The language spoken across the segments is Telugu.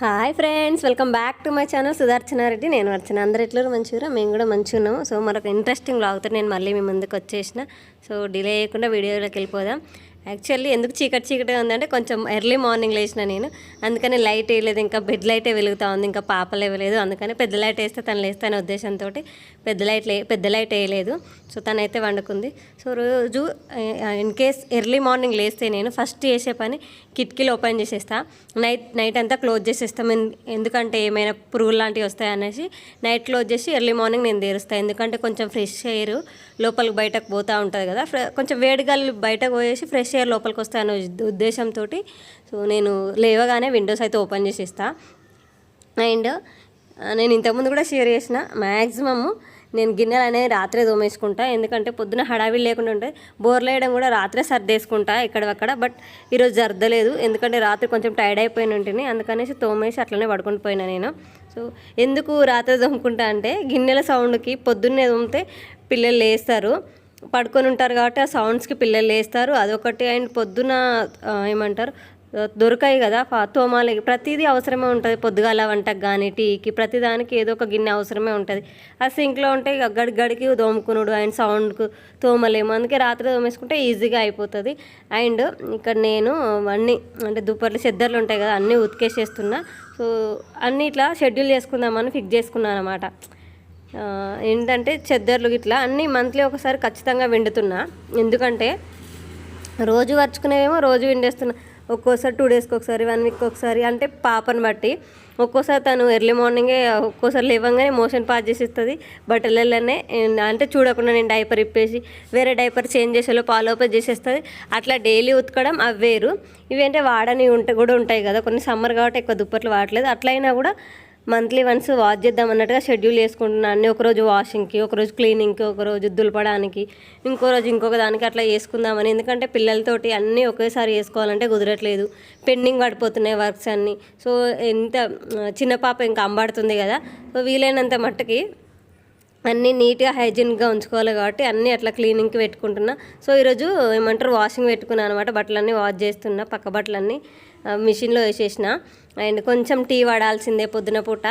Hi friends welcome back to my channel Sudarshana Reddy నేను వచ్చిన అందరు ఎట్లా మంచిగా మేము కూడా మంచిగా ఉన్నాము సో మరొక ఇంట్రెస్టింగ్ లాగుతో నేను మళ్ళీ మీ ముందుకు వచ్చేసిన. సో డిలే చేయకుండా వీడియోలోకి వెళ్ళిపోదాం. యాక్చువల్లీ ఎందుకు చీకటి చీకటి ఉందంటే కొంచెం ఎర్లీ మార్నింగ్ లేచిన నేను. అందుకని లైట్ వేయలేదు. ఇంకా బెడ్ లైటే వెలుగుతా ఉంది. ఇంకా పాపలు ఇవ్వలేదు అందుకని పెద్ద లైట్ వేస్తే తను లేస్తానే ఉద్దేశంతో పెద్ద లైట్ లే పెద్ద లైట్ వేయలేదు. సో తనైతే వండుకుంది. సో రోజు ఇన్ కేస్ ఎర్లీ మార్నింగ్ లేస్తే నేను ఫస్ట్ చేసే పని కిటికీలు ఓపెన్ చేసేస్తా. నైట్ నైట్ అంతా క్లోజ్ చేసేస్తాం. ఎందుకంటే ఏమైనా పురుగులు లాంటివి వస్తాయి అనేసి నైట్ క్లోజ్ చేసి ఎర్లీ మార్నింగ్ నేను తీరుస్తాను ఎందుకంటే కొంచెం ఫ్రెష్ ఎయిర్ లోపలికి బయటకు పోతూ ఉంటుంది కదా. ఫ్రె- కొంచెం వేడిగాలు బయటకు పోయేసి ఫ్రెష్ ఎయిర్ లోపలికి వస్తాయనే ఉద్దేశంతో సో నేను లేవగానే విండోస్ అయితే ఓపెన్ చేసేస్తా. అండ్ నేను ఇంతకుముందు కూడా షేర్ చేసిన మ్యాక్సిమమ్ నేను గిన్నెలు అనేది రాత్రే దోమేసుకుంటా ఎందుకంటే పొద్దున హడావిడి లేకుండా ఉంటుంది బోర్లు వేయడం కూడా రాత్రే సర్దేసుకుంటా ఎక్కడక్కడ బట్ ఈరోజు జరదలేదు ఎందుకంటే రాత్రి కొంచెం టైర్డ్ అయిపోయిన ఉంటుంది అందుకనేసి తోమేసి అట్లనే పడుకొని పోయినా నేను. సో ఎందుకు రాత్రి తోముకుంటా అంటే గిన్నెల సౌండ్కి పొద్దున్నే తోమితే పిల్లలు లేస్తారు. పడుకొని ఉంటారు కాబట్టి ఆ సౌండ్స్కి పిల్లలు లేస్తారు. అదొకటి. అండ్ పొద్దున ఏమంటారు దొరకాయి కదా తోమాలకి ప్రతిదీ అవసరమే ఉంటుంది. పొద్దుగాల వంటకు కానీ టీకి ప్రతిదానికి ఏదో ఒక గిన్నె అవసరమే ఉంటుంది. ఆ సింక్లో ఉంటే గడి గడికి తోముకునుడు అండ్ సౌండ్కు తోమలేము. అందుకే రాత్రి తోమేసుకుంటే ఈజీగా అయిపోతుంది. అండ్ ఇక్కడ నేను అన్నీ అంటే దుప్పట్లు చెద్దర్లు ఉంటాయి కదా అన్నీ ఉతికేసేస్తున్నా. సో అన్నీ ఇట్లా షెడ్యూల్ చేసుకుందామని ఫిక్స్ చేసుకున్నాను అనమాట ఏంటంటే చెద్దర్లు ఇట్లా అన్నీ మంత్లీ ఒకసారి ఖచ్చితంగా వెండుతున్నా. ఎందుకంటే రోజు వరుచుకునేవేమో రోజు విండేస్తున్నా. ఒక్కోసారి టూ డేస్కి ఒకసారి వన్ వీక్ ఒకసారి అంటే పాపని బట్టి. ఒక్కోసారి తను ఎర్లీ మార్నింగే ఒక్కోసారి లేవంగానే మోషన్ పాస్ చేసిస్తుంది. బట్టలలోనే అంటే చూడకుండా నేను డైపర్ ఇప్పేసి వేరే డైపర్ చేంజ్ చేసేలో పాలోపే చేసేస్తుంది. అట్లా డైలీ ఉతకడం అవి వేరు. ఇవేంటే వాడని ఉంటే కూడా ఉంటాయి కదా. కొన్ని సమ్మర్ కాబట్టి ఎక్కువ దుప్పట్లు వాడలేదు అట్లయినా కూడా మంత్లీ వన్స్ వాష్ చేద్దాం అన్నట్టుగా షెడ్యూల్ చేసుకుంటున్నాను అన్నీ ఒకరోజు వాషింగ్కి ఒకరోజు క్లీనింగ్కి ఒకరోజు దులపడానికి ఇంకో రోజు ఇంకొక దానికి అట్లా చేసుకుందామని. ఎందుకంటే పిల్లలతోటి అన్నీ ఒకేసారి చేసుకోవాలంటే కుదరట్లేదు. పెండింగ్ పడిపోతున్నాయి వర్క్స్ అన్నీ. సో ఎంత చిన్న పాప ఇంకా అంబాడుతుంది కదా. సో వీలైనంత మట్టుకి అన్నీ నీట్గా హైజీన్గా ఉంచుకోవాలి కాబట్టి అన్నీ అట్లా క్లీనింగ్కి పెట్టుకుంటున్నా. సో ఈరోజు ఏమంటారు? వాషింగ్ పెట్టుకున్నాను అనమాట. బట్టలన్నీ వాష్ చేస్తున్నా పక్క బట్టలన్నీ మిషన్లో వేసేసిన. అండ్ కొంచెం టీ పడాల్సిందే పొద్దున పూట.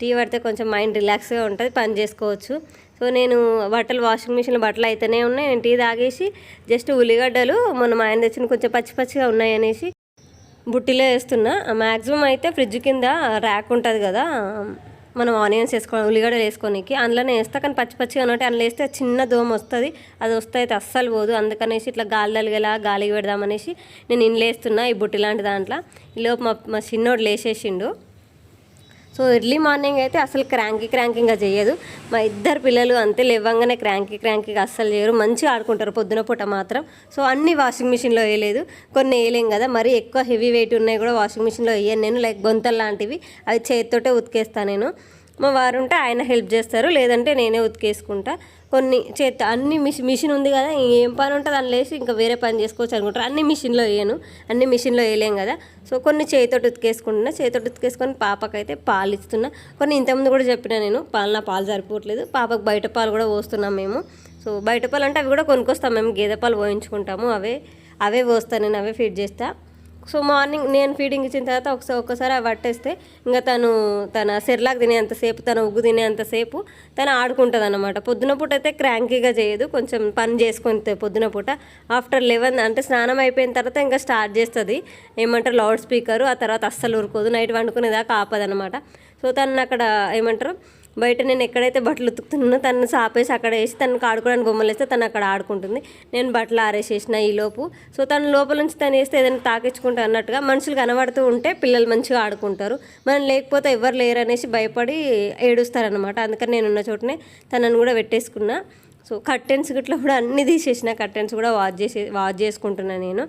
టీ పడితే కొంచెం మైండ్ రిలాక్స్గా ఉంటుంది పని చేసుకోవచ్చు. సో నేను బట్టలు వాషింగ్ మిషన్లో బట్టలు అయితేనే ఉన్నాయి. నేను టీ తాగేసి జస్ట్ ఉల్లిగడ్డలు మొన్న మా ఆయన తెచ్చిన కొంచెం పచ్చి పచ్చిగా ఉన్నాయి అనేసి బుట్టిలో వేస్తున్నా. మ్యాక్సిమం అయితే ఫ్రిడ్జ్ కింద ర్యాక్ ఉంటుంది కదా. మనం ఆనియన్స్ వేసుకో ఉల్లిగడ్డలు వేసుకోనికి అందులోనే వేస్తా. కానీ పచ్చి పచ్చిగా ఉన్నట్టు అందులో వేస్తే చిన్న దోమ వస్తుంది. అది వస్తే అయితే అస్సలు పోదు. అందుకనేసి ఇట్లా గాలి తలిగేలా గాలికి పెడదామనేసి నేను ఇండ్లు ఈ బుట్టి లాంటి దాంట్లో. ఈలోపు మా మా చిన్నోడు లేచేసిండు. సో ఎర్లీ మార్నింగ్ అయితే అసలు క్రాంకీ క్రాంకింగ్గా చేయదు. మా ఇద్దరు పిల్లలు అంతే లేవంగానే క్రాంకీ క్రాంకీగా అస్సలు చేయరు. మంచిగా ఆడుకుంటారు పొద్దున పూట మాత్రం. సో అన్ని వాషింగ్ మిషన్లో వేయలేదు. కొన్ని వేయలేం కదా. మరీ ఎక్కువ హెవీ వెయిట్ ఉన్నాయి కూడా వాషింగ్ మిషన్లో వేయను నేను. లైక్ గొంతలు లాంటివి. అవి చేతితోటే ఉతికేస్తాను నేను. మా వారు ఉంటే ఆయన హెల్ప్ చేస్తారు. లేదంటే నేనే ఉతికేసుకుంటా. కొన్ని చేత అన్ని మిషన్ మిషన్ ఉంది కదా ఏం పని ఉంటుంది అని లేసి ఇంకా వేరే పని చేసుకోవచ్చు అనుకుంటారు. అన్ని మిషన్లో వేయను. అన్ని మిషన్లో వేయలేం కదా. సో కొన్ని చేతితోటి ఉతికేసుకుంటున్నా. చేతితోటి ఉతికేసుకొని పాపకైతే పాలు ఇస్తున్నా. కొన్ని ఇంతకుముందు కూడా చెప్పిన నేను పాలు నా పాలు సరిపోవట్లేదు. పాపకు బయట పాలు కూడా పోస్తున్నాం మేము. సో బయట పాలు అంటే అవి కూడా కొనుక్కొస్తాం మేము. గేదె పాలు పోయించుకుంటాము. అవే అవే పోస్తాను నేను అవే ఫీడ్ చేస్తాను సో మార్నింగ్ నేను ఫీడింగ్ ఇచ్చిన తర్వాత ఒకసారి ఒక్కసారి అవి పట్టేస్తే ఇంకా తను తన సెర్లాక్ తినేంతసేపు తన ఉగ్గు తినేంతసేపు తను ఆడుకుంటుంది అనమాట పొద్దున పూట అయితే క్రాంకీగా చేయదు కొంచెం పని చేసుకొని పొద్దున పూట ఆఫ్టర్ లెవెన్ అంటే స్నానం అయిపోయిన తర్వాత ఇంకా స్టార్ట్ చేస్తుంది. ఏమంటారు లౌడ్ స్పీకరు ఆ తర్వాత అస్సలు ఊరుకోదు నైట్ వండుకునేదాకా ఆపదనమాట సో తను అక్కడ ఏమంటారు బయట నేను ఎక్కడైతే బట్టలు ఉతుకుతున్నానో తను సాపేసి అక్కడ వేసి తనకు ఆడుకోవడానికి బొమ్మలు వేస్తే తను అక్కడ ఆడుకుంటుంది. నేను బట్టలు ఆరేసేసిన ఈ లోపు. సో తను లోపల నుంచి తను వేస్తే ఏదైనా తాకించుకుంటా అన్నట్టుగా మనుషులు కనబడుతూ ఉంటే పిల్లలు మంచిగా ఆడుకుంటారు. మనం లేకపోతే ఎవరు లేరు అనేసి భయపడి ఏడుస్తారనమాట అందుకని నేను ఉన్న చోటనే తనను కూడా పెట్టేసుకున్నా. సో కర్టెన్స్ గిట్ల కూడా అన్నీ తీసేసిన. కర్టెన్స్ కూడా వాష్ చేసి వాష్ చేసుకుంటున్నాను నేను.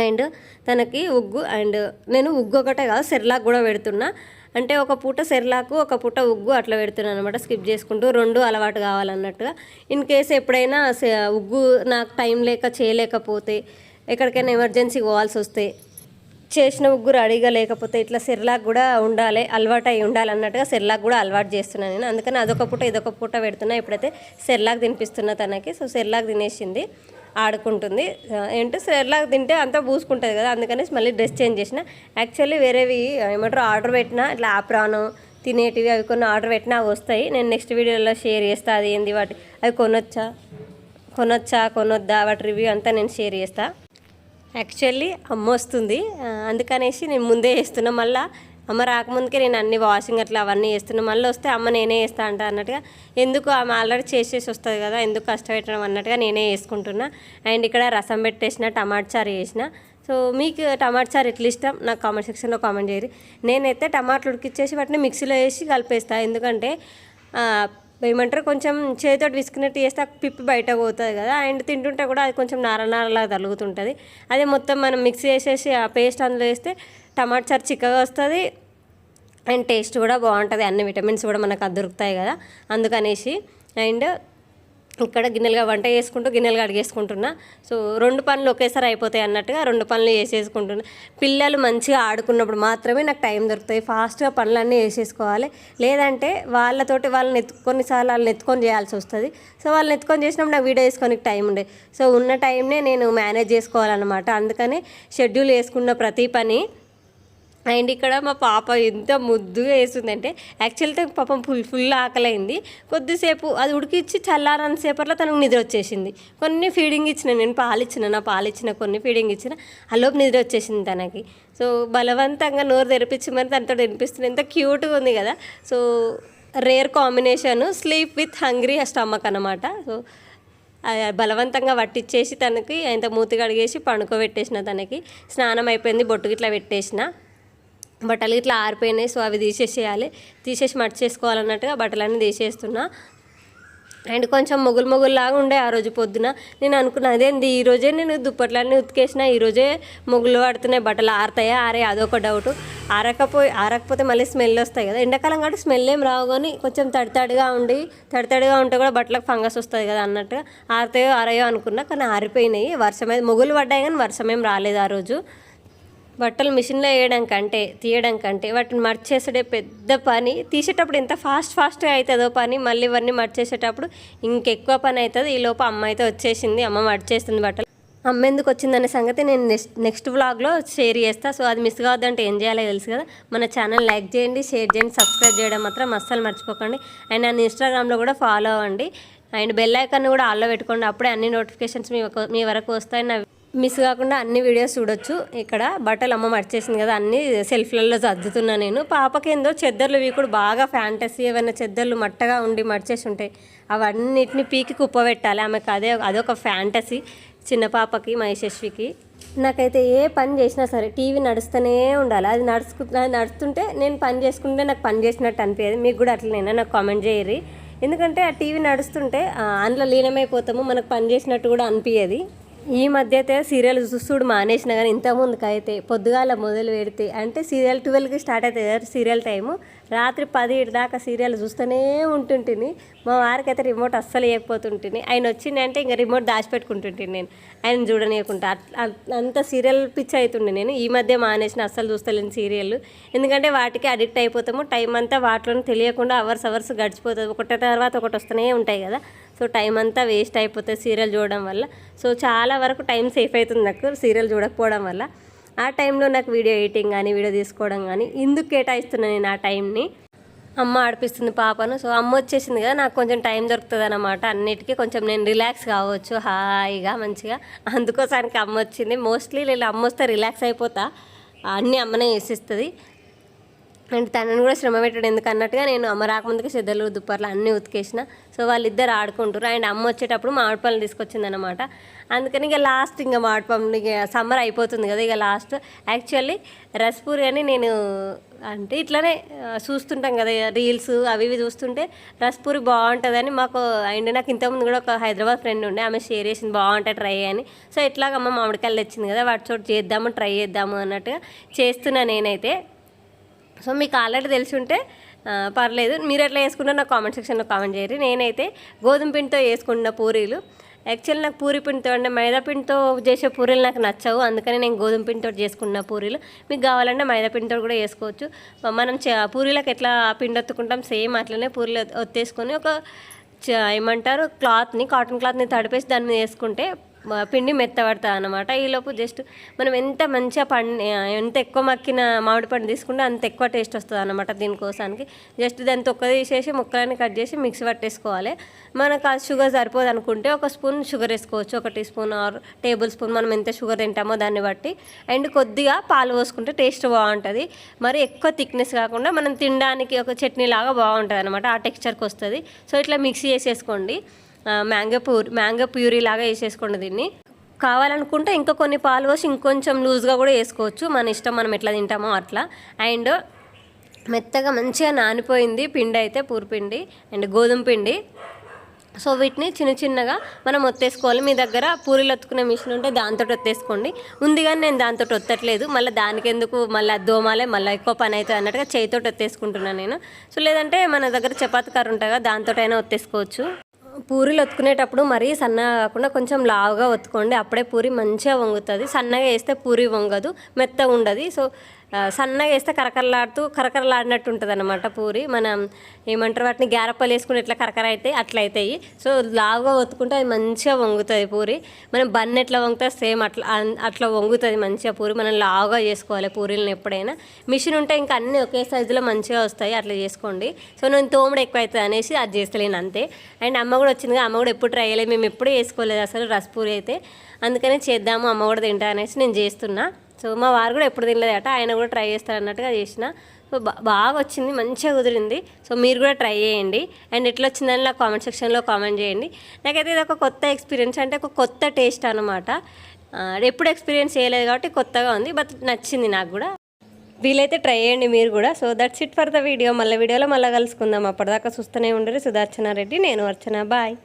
అండ్ తనకి ఉగ్గు అండ్ నేను ఉగ్గు ఒకటే కాదు సెర్లాక్ కూడా పెడుతున్నా. అంటే ఒక పూట సెర్లాకు ఒక పూట ఉగ్గు అట్లా పెడుతున్నాను అనమాట స్కిప్ చేసుకుంటూ రెండు అలవాటు కావాలన్నట్టుగా. ఇన్ కేసు ఎప్పుడైనా ఉగ్గు నాకు టైం లేక చేయలేకపోతే ఎక్కడికైనా ఎమర్జెన్సీ పోవాల్సి వస్తే చేసిన ఉగ్గు రెడీగా లేకపోతే ఇట్లా సెర్లాక్ కూడా ఉండాలి అలవాటు అయి ఉండాలి అన్నట్టుగా సెర్లాక్ కూడా అలవాటు చేస్తున్నాను నేను. అందుకని అదొక పూట ఇదొక పూట పెడుతున్నా. ఇప్పుడైతే సెర్లాక్ తినిపిస్తున్నా తనకి. సో సెర్లాక్ తినేసింది ఆడుకుంటుంది. ఏంటో సెర్లాక్ తింటే అంతా పూసుకుంటుంది కదా అందుకనేసి మళ్ళీ డ్రెస్ చేంజ్ చేసిన. యాక్చువల్లీ వేరేవి ఏమంటారు ఆర్డర్ పెట్టిన ఇట్లా ఆప్రాను తినేటివి అవి కొన్ని ఆర్డర్ పెట్టినా అవి వస్తాయి. నేను నెక్స్ట్ వీడియోలో షేర్ చేస్తా అది ఏంది వాటి అవి కొనొచ్చా? కొనొచ్చా కొనొద్దా? వాటి రివ్యూ అంతా నేను షేర్ చేస్తాను యాక్చువల్లీ అమ్మ వస్తుంది. అందుకనేసి నేను ముందే వేస్తున్నా మళ్ళీ అమ్మ రాకముందుకే నేను అన్ని వాషింగ్ అట్లా అవన్నీ వేస్తున్నా మళ్ళీ వస్తే అమ్మ నేనే వేస్తా అంట అన్నట్టుగా ఎందుకు ఆమె ఆల్రెడీ చేసేసి వస్తుంది కదా ఎందుకు కష్టపెట్టడం అన్నట్టుగా నేనే వేసుకుంటున్నా అండ్ ఇక్కడ రసం పెట్టేసిన టమాటా చారు వేసిన సో మీకు టమాటా చారు ఎట్లా ఇష్టం? నాకు కామెంట్ సెక్షన్లో కామెంట్ చేయరు. నేనైతే టమాటాలు ఉడికిచ్చేసి వాటిని మిక్సీలో వేసి కలిపేస్తాను ఎందుకంటే ఏమంటారు కొంచెం చేతితోటి విసుకున్నట్టు చేస్తే ఆ పిప్పి బయటకు పోతుంది కదా అండ్ తింటుంటే కూడా అది కొంచెం నార నారలాగా తలుగుతుంటుంది. అదే మొత్తం మనం మిక్స్ చేసేసి ఆ పేస్ట్ అందులో వేస్తే టమాటా చారు చిక్కగా వస్తుంది అండ్ టేస్ట్ కూడా బాగుంటుంది. అన్ని విటమిన్స్ కూడా మనకు దొరుకుతాయి కదా అందుకనేసి. అండ్ ఇక్కడ గిన్నెలుగా వంట చేసుకుంటూ గిన్నెలు కడిగేసుకుంటున్నా సో రెండు పనులు ఒకేసారి అయిపోతాయి అన్నట్టుగా రెండు పనులు చేసేసుకుంటున్నా. పిల్లలు మంచిగా ఆడుకున్నప్పుడు మాత్రమే నాకు టైం దొరుకుతాయి. ఫాస్ట్గా పనులన్నీ వేసేసుకోవాలి లేదంటే వాళ్ళతోటి వాళ్ళని ఎత్తు కొన్నిసార్లు వాళ్ళని ఎత్తుకొని చేయాల్సి వస్తుంది. సో వాళ్ళని ఎత్తుకొని చేసినప్పుడు నాకు వీడియో వేసుకోనికి టైం ఉండే. సో ఉన్న టైంనే నేను మేనేజ్ చేసుకోవాలన్నమాట. అందుకని షెడ్యూల్ వేసుకున్న ప్రతి పని అండ్ ఇక్కడ మా పాప ఎంత ముద్దుగా వేస్తుందంటే తనకు పాపం ఫుల్ ఫుల్ ఆకలైంది. కొద్దిసేపు అది ఉడికిచ్చి చల్లారని సేపట్లో తనకు నిద్ర వచ్చేసింది. కొన్ని ఫీడింగ్ ఇచ్చిన నేను పాలు ఇచ్చిన నా పాలు ఇచ్చిన కొన్ని ఫీడింగ్ ఇచ్చిన అలోపు నిద్ర వచ్చేసింది తనకి. సో బలవంతంగా నోరు తెరిపించి మరి తనతో వినిపిస్తుంది ఎంత క్యూట్గా ఉంది కదా. So rare combination sleep with hungry stomach అనమాట సో బలవంతంగా వట్టిచ్చేసి తనకి ఇంత మూతి కడిగేసి పండుకోబెట్టేసిన తనకి స్నానం అయిపోయింది బొట్టు ఇట్లా పెట్టేసిన. బట్టలు ఇట్లా ఆరిపోయినాయి సో అవి తీసేసేయాలి. తీసేసి మర్చేసుకోవాలన్నట్టుగా బట్టలన్నీ తీసేస్తున్నా. అండ్ కొంచెం మొగులు మొగుల్లాగా ఉండే ఆ రోజు పొద్దున. నేను అనుకున్నా అదేంది? ఈ రోజే నేను దుప్పట్లన్నీ ఉతికేసిన ఈరోజే మొగులు పడుతున్నాయి బట్టలు ఆరుతాయా ఆరే అదొక డౌట్ ఆరకపోయి ఆరకపోతే మళ్ళీ స్మెల్ వస్తాయి కదా. ఎండాకాలం కాబట్టి స్మెల్ ఏం రావు కానీ కొంచెం తడి తడిగా ఉండి తడి తడిగా ఉంటే కూడా బట్టలకు ఫంగస్ వస్తుంది కదా అన్నట్టుగా ఆరుతాయో ఆరాయో అనుకున్నా కానీ ఆరిపోయినాయి. వర్షం అయితే మొగులు పడ్డాయి కానీ వర్షం ఏం రాలేదు ఆ రోజు. బట్టలు మిషన్లో వేయడం కంటే తీయడం కంటే వాటిని మర్చేసడే పెద్ద పని. తీసేటప్పుడు ఎంత ఫాస్ట్ ఫాస్ట్గా అవుతుందో పని మళ్ళీ ఇవన్నీ మర్చేసేటప్పుడు ఇంకెక్కువ పని అవుతుంది. ఈ లోపు అమ్మ అయితే వచ్చేసింది అమ్మ మర్చేస్తుంది బట్టలు. అమ్మ ఎందుకు వచ్చిందనే సంగతి నేను నెక్స్ట్ నెక్స్ట్ వ్లాగ్లో షేర్ చేస్తా. సో అది మిస్ కావద్దంటే ఏం చేయాలో తెలుసు కదా. మన ఛానల్ లైక్ చేయండి షేర్ చేయండి సబ్స్క్రైబ్ చేయడం మాత్రం అస్సలు మర్చిపోకండి. అండ్ నన్ను ఇన్స్టాగ్రామ్లో కూడా ఫాలో అవ్వండి. అండ్ బెల్ ఐకాన్ కూడా ఆల్లో పెట్టుకోండి. అప్పుడే అన్ని నోటిఫికేషన్స్ మీ మీ వరకు వస్తాయి. నా మిస్ కాకుండా అన్ని వీడియోస్ చూడొచ్చు. ఇక్కడ బట్టలు అమ్మ మర్చేసింది కదా అన్ని సెల్ఫ్లలో సర్దుతున్నా నేను. పాపకి ఏందో చెద్దర్లు ఇవి కూడా బాగా ఫ్యాంటసీ ఏమైనా చెద్దర్లు మట్టగా ఉండి మర్చేసి ఉంటాయి అవన్నిటిని పీకి కుప్పబెట్టాలి. ఆమెకు అదే అదొక ఫ్యాంటసీ చిన్న పాపకి మహేశ్వికి నాకైతే ఏ పని చేసినా సరే టీవీ నడుస్తూనే ఉండాలి. అది నడుచుకు అది నడుస్తుంటే నేను పని చేసుకుంటే నాకు పని చేసినట్టు అనిపించేది మీకు కూడా అట్లనేనా? నాకు కామెంట్ చేయరు ఎందుకంటే ఆ టీవీ నడుస్తుంటే అందులో లీనమైపోతాము మనకు పని చేసినట్టు కూడా అనిపించేది ఈ మధ్య అయితే సీరియల్ చూస్తుడు మానేసిన కానీ ఇంత ముందుకు అయితే పొద్దుగాల మొదలు పెడితే అంటే సీరియల్ ట్వెల్వ్కి స్టార్ట్ అవుతుంది కదా సీరియల్ టైము. రాత్రి పది దాకా సీరియల్ చూస్తూనే ఉంటుంటిని. మా వారికి అయితే రిమోట్ అస్సలు ఇవ్వకపోతుంటుంది ఆయన వచ్చిందంటే ఇంకా రిమోట్ దాచిపెట్టుకుంటుంటుంది నేను. ఆయన చూడనీయకుండా. అట్లా అంత సీరియల్ పిచ్ అవుతుండే నేను. ఈ మధ్య మానేసిన అస్సలు చూస్తలేను సీరియల్ ఎందుకంటే వాటికి అడిక్ట్ అయిపోతాము. టైం అంతా వాటిలోనే తెలియకుండా అవర్స్ అవర్స్ గడిచిపోతుంది. ఒకటి తర్వాత ఒకటి వస్తూనే ఉంటాయి కదా. సో టైం అంతా వేస్ట్ అయిపోతుంది సీరియల్ చూడడం వల్ల. సో చాలా వరకు టైం సేఫ్ అవుతుంది నాకు సీరియల్ చూడకపోవడం వల్ల. ఆ టైంలో నాకు వీడియో ఎడిటింగ్ కానీ వీడియో తీసుకోవడం కానీ ఇందుకు కేటాయిస్తున్నాను నేను ఆ టైంని అమ్మ ఆడిపిస్తుంది పాపను. సో అమ్మ వచ్చేసింది కదా నాకు కొంచెం టైం దొరుకుతుంది అనమాట అన్నిటికీ కొంచెం నేను రిలాక్స్ కావచ్చు హాయిగా మంచిగా. అందుకోసానికి అమ్మ వచ్చింది. మోస్ట్లీ నేను అమ్మ వస్తే రిలాక్స్ అయిపోతా. అన్నీ అమ్మనే వేసిస్తుంది అండ్ తనని కూడా శ్రమ పెట్టడం. ఎందుకు అన్నట్టుగా నేను అమ్మ రాకముందుకు సిద్ధలు దుప్పర్లు అన్నీ ఉతికేసిన. సో వాళ్ళిద్దరు ఆడుకుంటారు అండ్ అమ్మ వచ్చేటప్పుడు మామిడి తీసుకొచ్చిందనమాట అందుకని ఇక లాస్ట్ ఇంకా మామిడి పళ్ళు ఇక సమ్మర్ అయిపోతుంది కదా ఇక లాస్ట్ యాక్చువల్లీ రస్పూరి అని నేను అంటే ఇట్లానే చూస్తుంటాం కదా రీల్స్ అవి ఇవి చూస్తుంటే రసపూరి బాగుంటుందని మాకు అండ్ నాకు ఇంతకుముందు కూడా ఒక హైదరాబాద్ ఫ్రెండ్ ఉండే ఆమె షేర్ చేసింది బాగుంటుంది ట్రై అని. సో ఇట్లాగ అమ్మ మామిడికాయలు తెచ్చింది కదా వాటి చోటు చేద్దాము ట్రై చేద్దాము అన్నట్టుగా చేస్తున్నా నేనైతే. సో మీకు ఆల్రెడీ తెలిసి ఉంటే పర్లేదు. మీరు ఎట్లా వేసుకుంటారో నాకు కామెంట్ సెక్షన్లో కామెంట్ చేయరు నేనైతే గోధుమ పిండితో వేసుకున్న పూరీలు. యాక్చువల్లీ నాకు పూరి పిండితో అంటే మైదా పిండితో చేసే పూరీలు నాకు నచ్చవు. అందుకని నేను గోధుమ పిండితో చేసుకున్న పూరీలు. మీకు కావాలంటే మైదా పిండితో కూడా వేసుకోవచ్చు. మనం పూరీలకు ఎట్లా పిండి ఒత్తుకుంటాం సేమ్ అట్లనే పూరీలు ఒత్తేసుకొని ఒక చ- ఏమంటారు క్లాత్ని కాటన్ క్లాత్ని తడిపేసి దాని మీద వేసుకుంటే పిండి మెత్తబడుతుంది అనమాట ఈలోపు జస్ట్ మనం ఎంత మంచిగా పండి ఎంత ఎక్కువ మక్కిన మామిడి పండు తీసుకుంటే అంత ఎక్కువ టేస్ట్ వస్తుంది అనమాట దీనికోసానికి. జస్ట్ దాన్ని తొక్క తీసేసి ముక్కలని కట్ చేసి మిక్సీ పట్టేసుకోవాలి. మనకు ఆ షుగర్ సరిపోదు అనుకుంటే ఒక స్పూన్ షుగర్ వేసుకోవచ్చు. ఒక teaspoon or tablespoon మనం ఎంత షుగర్ తింటామో దాన్ని బట్టి. అండ్ కొద్దిగా పాలు పోసుకుంటే టేస్ట్ బాగుంటుంది. మరి ఎక్కువ థిక్నెస్ కాకుండా మనం తినడానికి ఒక చట్నీ లాగా బాగుంటుంది అనమాట ఆ టెక్స్చర్కి వస్తుంది. సో ఇట్లా మిక్సీ చేసేసుకోండి. మ్యాంగో ప్యూరీ మ్యాంగో ప్యూరీ లాగా వేసేసుకోండి దీన్ని. కావాలనుకుంటే ఇంకా కొన్ని పాలు పోసి ఇంకొంచెం లూజ్గా కూడా వేసుకోవచ్చు. మన ఇష్టం మనం ఎట్లా తింటామో అట్లా. అండ్ మెత్తగా మంచిగా నానిపోయింది పిండి అయితే పూర్పిండి అండ్ గోధుమ పిండి. సో వీటిని చిన్న చిన్నగా మనం ఒత్తేసుకోవాలి. మీ దగ్గర పూరీలు ఒత్తుకునే మిషన్ ఉంటే దాంతో ఒత్తేసుకోండి. ఉంది కానీ నేను దాంతో ఒత్తట్లేదు. మళ్ళీ దానికెందుకు? మళ్ళీ దోమాలే మళ్ళీ ఎక్కువ పని అవుతుంది అన్నట్టుగా చేయితో ఒత్తేసుకుంటున్నాను నేను. సో లేదంటే మన దగ్గర చపాతీ కర్ర ఉంటుంది కదా దాంతో అయినా ఒత్తేసుకోవచ్చు. పూరీలు ఒత్తుకునేటప్పుడు మరీ సన్నగా కాకుండా కొంచెం లావుగా ఒత్తుకోండి. అప్పుడే పూరి మంచిగా వంగుతుంది. సన్నగా వేస్తే పూరి వంగదు. మెత్తగా ఉండదు. సో సన్నగా వేస్తే కరకరలాడుతూ కరకరలాడినట్టు ఉంటుంది అనమాట పూరి. మనం ఏమంటారు వాటిని గ్యారప్పలు వేసుకుని ఎట్లా కరకర అయితే అట్లా అవుతాయి సో లావుగా ఒత్తుకుంటే అది మంచిగా వంగుతుంది పూరి. మనం బన్ ఎట్లా వంగుతుంది సేమ్ అట్లా అట్లా వంగుతుంది మంచిగా పూరి. మనం లావుగా చేసుకోవాలి పూరీలను ఎప్పుడైనా. మిషన్ ఉంటే ఇంకా అన్నీ ఒకే సైజులో మంచిగా వస్తాయి అట్లా చేసుకోండి. సో నేను తోముడు ఎక్కువ అవుతుంది అనేసి అది చేస్తలేను అంతే. అండ్ అమ్మ కూడా వచ్చింది అమ్మ కూడా ఎప్పుడు ట్రై చేయలేదు. మేము ఎప్పుడూ వేసుకోలేదు అసలు రసపూరి అయితే. అందుకనే చేద్దాము అమ్మ కూడా తింటా అనేసి నేను చేస్తున్నా. సో మా వారు కూడా ఎప్పుడు తినలేదట ఆయన కూడా ట్రై చేస్తారన్నట్టుగా చేసిన. సో బాగా వచ్చింది మంచిగా కుదిరింది. సో మీరు కూడా ట్రై చేయండి. అండ్ ఎట్లా వచ్చిందని నాకు కామెంట్ సెక్షన్లో కామెంట్ చేయండి. నాకైతే ఇది ఒక కొత్త ఎక్స్పీరియన్స్ అంటే ఒక కొత్త టేస్ట్ అనమాట ఎప్పుడు ఎక్స్పీరియన్స్ చేయలేదు కాబట్టి కొత్తగా ఉంది బట్ నచ్చింది నాకు కూడా. వీలైతే ట్రై చేయండి మీరు కూడా. So that's it for the video. మళ్ళీ వీడియోలో మళ్ళీ కలుసుకుందాం. అప్పటిదాకా చూస్తూనే ఉండరు సుదర్శన రెడ్డి నేను అర్చన. బాయ్.